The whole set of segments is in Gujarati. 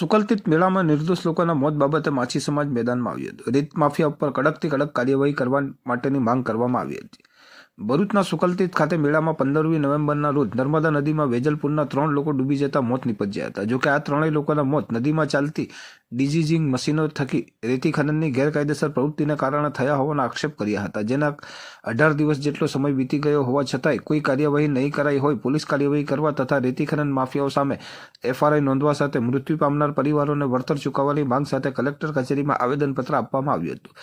સુકલ્પિત મેળામાં નિર્દોષ લોકોના મોત બાબતે માછી સમાજ મેદાનમાં આવ્યો હતો. રેત માફિયા ઉપર કડકથી કડક કાર્યવાહી કરવા માટેની માંગ કરવામાં આવી હતી. ભરૂચના સુકલતીત ખાતે મેળામાં પંદરમી નવેમ્બરના રોજ નર્મદા નદીમાં વેજલપુરના ત્રણ લોકો ડૂબી જતા મોત નીપજ્યા હતા. જોકે આ ત્રણેય લોકોના મોત નદીમાં ચાલતી ડિઝીઝિંગ મશીનો થકી રેતી ખનનની ગેરકાયદેસર પ્રવૃત્તિને કારણે થયા હોવાના આક્ષેપ કર્યા હતા. જેના અઢાર દિવસ જેટલો સમય વીતી ગયો હોવા છતાંય કોઈ કાર્યવાહી નહીં કરાઈ હોય, પોલીસ કાર્યવાહી કરવા તથા રેતી ખનન માફિયાઓ સામે એફઆરઆઈ નોંધવા સાથે મૃત્યુ પામનાર પરિવારોને વળતર ચૂકવવાની માંગ સાથે કલેક્ટર કચેરીમાં આવેદનપત્ર આપવામાં આવ્યું હતું.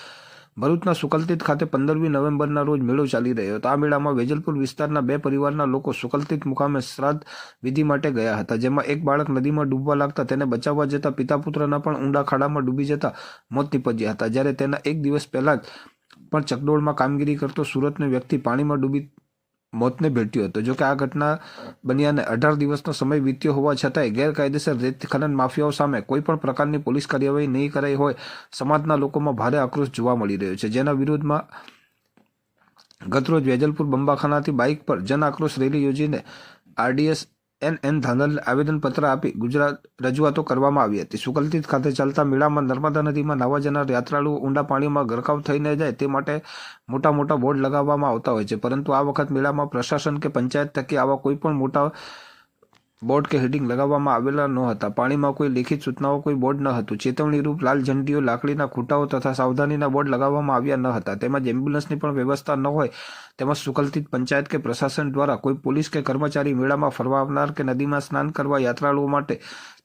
ભરૂચના સુકલતીત ખાતે પંદરમી નવેમ્બરના રોજ મેળો ચાલી રહ્યો હતો. આ મેળામાં વેજલપુર વિસ્તારના બે પરિવારના લોકો સુકલતીત મુકામે શ્રાદ્ધ વિધિ માટે ગયા હતા, જેમાં એક બાળક નદીમાં ડૂબવા લાગતા તેને બચાવવા જતા પિતા પુત્રના પણ ઊંડા ખાડામાં ડૂબી જતા મોત નીપજ્યા હતા. જ્યારે તેના એક દિવસ પહેલા જ પણ ચકડોળમાં કામગીરી કરતો સુરતનો વ્યક્તિ પાણીમાં ડૂબી મોતને ભેટ્યો હતો. જોકે આ ઘટના બન્યાને અઢાર દિવસનો સમય વીત્યો હોવા છતાંય ગેરકાયદેસર રેત ખનન માફિયાઓ સામે કોઈ પણ પ્રકારની પોલીસ કાર્યવાહી નહીં કરાઈ હોય, સમાજના લોકોમાં ભારે આક્રોશ જોવા મળી રહ્યો છે. જેના વિરોધમાં ગતરોજ વેજલપુર બંબાખાનાથી બાઇક પર જન આક્રોશ રેલી યોજીને આરડીએસ એન એન ધાનલને આવેદનપત્ર આપી ગુજરાત રજૂઆતો કરવામાં આવી હતી. સુકલતીત ખાતે ચાલતા મેળામાં નર્મદા નદીમાં નાવા જનાર યાત્રાળુઓ ઊંડા પાણીમાં ગરકાવ થઈ ન જાય તે માટે મોટા મોટા બોર્ડ લગાવવામાં આવતા હોય છે. પરંતુ આ વખત મેળામાં પ્રશાસન કે પંચાયત થકી આવા કોઈ પણ મોટા બોર્ડ કે હેડિંગ લગાવવામાં આવેલા ન હતા. પાણીમાં કોઈ લેખિત સૂચનાઓ કોઈ બોર્ડ ન હતું. ચેતવણી રૂપ લાલ ઝંડીઓ, લાકડીના ખૂંટાઓ તથા સાવધાનીના બોર્ડ લગાવવામાં આવ્યા ન હતા. તેમજ એમ્બ્યુલન્સની પણ વ્યવસ્થા ન હોય તેમજ સુકલતીત પંચાયત કે પ્રશાસન દ્વારા કોઈ પોલીસ કે કર્મચારી મેળામાં ફરવા આવનાર કે નદીમાં સ્નાન કરવા યાત્રાળુઓ માટે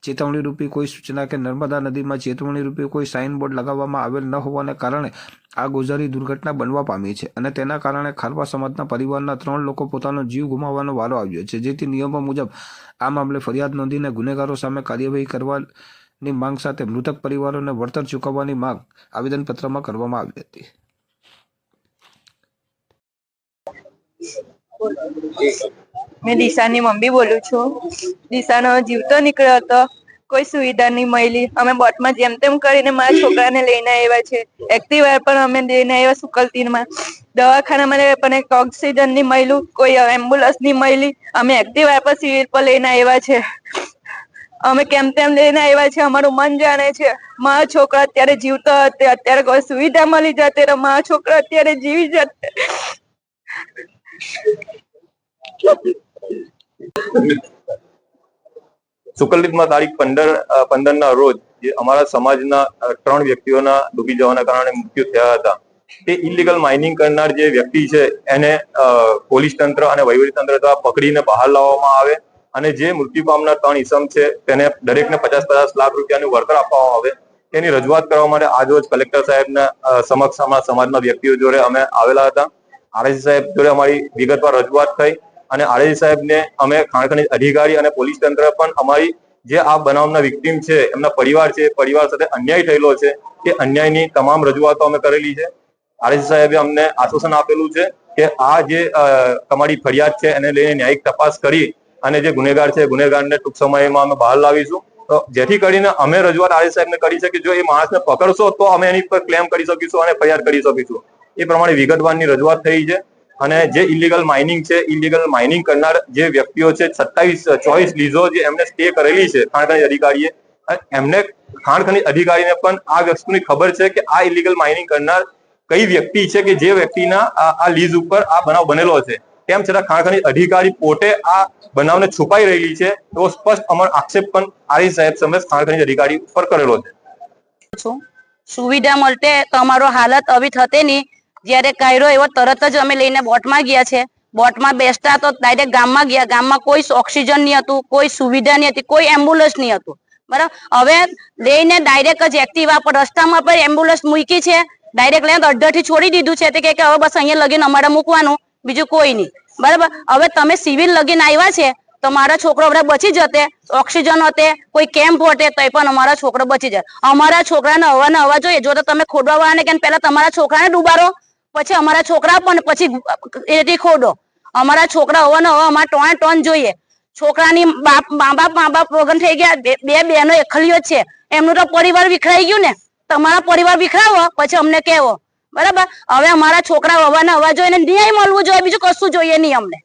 ચેતવણી રૂપી કોઈ સૂચના કે નર્મદા નદીમાં ચેતવણી રૂપી કોઈ સાઇન બોર્ડ લગાવવામાં આવેલ ન હોવાને કારણે આ ગોઝારી દુર્ઘટના બનવા પામી છે અને તેના કારણે ખારવા સમાજના પરિવારના ત્રણ લોકો પોતાનો જીવ ગુમાવવાનો વારો આવ્યો છે. જેથી નિયમો મુજબ આ મામલે ફરિયાદ નોંધીને ગુનેગારો સામે કાર્યવાહી કરવાની માંગ સાથે મૃતક પરિવારોને વળતર ચૂકવવાની માંગ આવેદનપત્રમાં કરવામાં આવી હતી. મેં દિશાની મમ્મી બોલું છું. દિશાનો જીવતો નીકળ્યો હતો. કોઈ સુવિધા નહીં મળી. અમે બોટમાં જેમ તેમ કરીને મારા છોકરાને લઈને આવ્યા છે. એક્ટિવા પણ અમે લઈને આવ્યા સુકલતીનમાં. દવાખાનામાં પણ એક ઓક્સિજન નહીં મળ્યું, કોઈ એમ્બ્યુલન્સ નહીં મળી. અમે એક્ટિવા પર સિવિલ પર લઈને આવ્યા છે. અમે કેમ તેમ લઈને આવ્યા છે, અમારું મન જાણે છે. મારા છોકરા અત્યારે જીવતો હતો અત્યારે કોઈ સુવિધા મળી જતી મારા છોકરા અત્યારે જીવી જતે સુકલદીપમાં તારીખ પંદર પંદર ના રોજ જે અમારા સમાજના ત્રણ વ્યક્તિઓના ડૂબી જવાના કારણે મૃત્યુ થયા હતા. તે ઇલીગલ માઇનિંગ કરનાર જે વ્યક્તિ છે, એને પોલીસ તંત્ર અને વહીવટી તંત્ર દ્વારા પકડીને બહાર લાવવામાં આવે અને જે મૃત્યુ પામનાર ત્રણ ઈસમ છે, તેને દરેકને પચાસ પચાસ લાખ રૂપિયાનું વળતર આપવામાં આવે. તેની રજૂઆત કરવા માટે આજરોજ કલેક્ટર સાહેબના સમક્ષ અમારા સમાજના વ્યક્તિઓ જોડે અમે આવેલા હતા. આરએસી સાહેબ જોડે અમારી વિગતવાર રજૂઆત થઈ. અને આરએસી સાહેબને અમે ખાણ અધિકારી અને પોલીસ તંત્ર પણ અમારી જે આ બનાવના વિક્ટીમ છે, એમના પરિવાર છે, પરિવાર સાથે અન્યાય થયેલો છે તે અન્યાયની તમામ રજૂઆતો અમે કરેલી છે. આરએસી સાહેબે અમને આશ્વાસન આપેલું છે કે આ જે તમારી ફરિયાદ છે, એને લઈને ન્યાયિક તપાસ કરી અને જે ગુનેગાર છે, ગુનેગારને ટૂંક સમયમાં અમે બહાર લાવીશું. તો જેથી કરીને અમે રજૂઆત આરએસ સાહેબને કરી છે કે જો એ માણસને પકડશો તો અમે એની પર ક્લેમ કરી શકીશું અને ફરિયાદ કરી શકીશું. એ પ્રમાણે વિગતવારની રજૂઆત થઈ છે. અને જે ઇલીગલ માઇનિંગ છે ઇલીગલ માઇનિંગ કરનાર જે વ્યક્તિઓ છે, સત્તાવીસ, ચોવીસ લીઝો જે એમને સ્ટે કરેલી છે ખાણ ખનીજ અધિકારીએ એમને ખાણ અધિકારીને પણ આ વસ્તુની ખબર છે કે આ ઇલીગલ માઇનિંગ કરનાર કઈ વ્યક્તિ છે કે જે વ્યક્તિના આ લીઝ ઉપર આ બનાવ બનેલો છે. તેમ છતાં ખાણ અધિકારી પોતે આ બનાવને છુપાઈ રહેલી છે, એવો સ્પષ્ટ અમર આક્ષેપ પણ આરી સાહેબ સમક્ષ ખાણ અધિકારી ઉપર કરેલો છે. સુવિધા મળતે તો અમારો હાલત આવી નહીં. જ્યારે કાયરો એવો તરત જ અમે લઈને બોટમાં ગયા છે. બોટમાં બેસતા તો ડાયરેક્ટ ગામમાં ગયા. ગામમાં કોઈ ઓક્સિજન નહીં હતું, કોઈ સુવિધા નહીં હતી, કોઈ એમ્બ્યુલન્સ નહીં હતું. બરાબર? હવે લઈને ડાયરેક્ટ જ એક્ટિવા પર રસ્તામાં પર એમ્બ્યુલન્સ મૂકી છે. ડાયરેક્ટ લઈને અડધાથી છોડી દીધું છે. કે હવે બસ અહીંયા લગીને અમારે મૂકવાનું. બીજું કોઈ નહીં. બરાબર? હવે તમે સિવિલ લગીને આવ્યા છે, તો મારા છોકરો હવે બચી જતે ઓક્સિજન હતે કોઈ કેમ્પ હોતે તો પણ અમારા છોકરો બચી જાય અમારા છોકરાને હવા ને હવા જોઈએ. જો તો તમે ખોડવા વાળાને કે પહેલા તમારા છોકરાને ડૂબારો પછી અમારા છોકરા પણ પછી એથી ખોડો. અમારા છોકરા હોવાનો હવે અમારે ટોણે ટોન જોઈએ. છોકરાની બાપ, મા બાપ મા બાપ વગન થઈ ગયા. બે બહેનો એકલીઓ છે. એમનું તો પરિવાર વિખરાઈ ગયું ને. તમારા પરિવાર વિખરાવો, પછી અમને કહેવો. બરાબર? હવે અમારા છોકરા હવા ને હવા જોઈએ ન્યાય મળવું જોઈએ. બીજું કશું જોઈએ નહીં અમને.